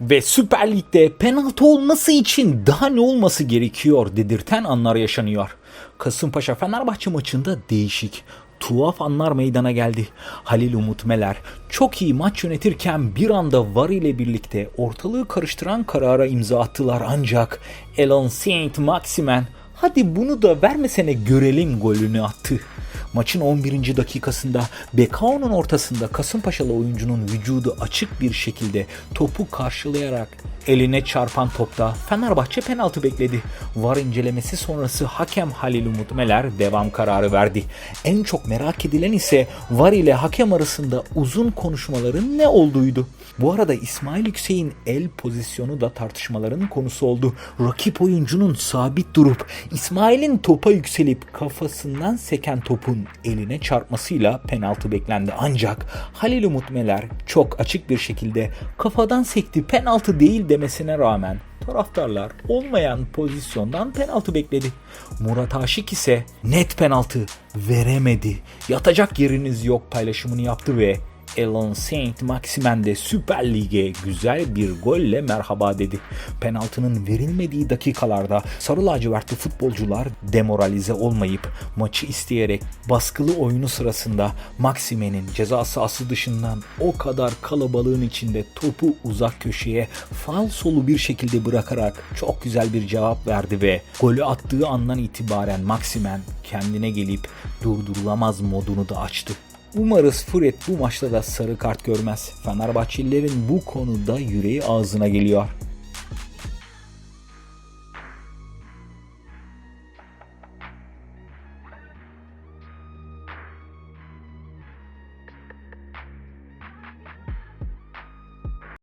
Ve Süper Lig'de penaltı olması için daha ne olması gerekiyor dedirten anlar yaşanıyor. Kasımpaşa Fenerbahçe maçında değişik, tuhaf anlar meydana geldi. Halil Umut Meler çok iyi maç yönetirken bir anda VAR ile birlikte ortalığı karıştıran karara imza attılar ancak Elon Saint Maximen hadi bunu da vermesene görelim golünü attı. Maçın 11. dakikasında Bekao'nun ortasında Kasımpaşalı oyuncunun vücudu açık bir şekilde topu karşılayarak eline çarpan topta Fenerbahçe penaltı bekledi. VAR incelemesi sonrası hakem Halil Umut Meler devam kararı verdi. En çok merak edilen ise VAR ile hakem arasında uzun konuşmaların ne olduğuydu. Bu arada İsmail Yüksek'in el pozisyonu da tartışmaların konusu oldu. Rakip oyuncunun sabit durup İsmail'in topa yükselip kafasından seken topun eline çarpmasıyla penaltı beklendi. Ancak Halil Umut Meler çok açık bir şekilde kafadan sekti penaltı değil demesine rağmen taraftarlar olmayan pozisyondan penaltı bekledi. Murat Aşık ise net penaltı veremedi. Yatacak yeriniz yok paylaşımını yaptı ve Elon Saint Maximen de Süper Lig'e güzel bir golle merhaba dedi. Penaltının verilmediği dakikalarda sarı lacivertli futbolcular demoralize olmayıp maçı isteyerek baskılı oyunu sırasında Maximen'in ceza sahası dışından o kadar kalabalığın içinde topu uzak köşeye fal solu bir şekilde bırakarak çok güzel bir cevap verdi ve golü attığı andan itibaren Maximen kendine gelip durdurulamaz modunu da açtı. Umarız Fred bu maçta da sarı kart görmez. Fenerbahçelilerin bu konuda yüreği ağzına geliyor.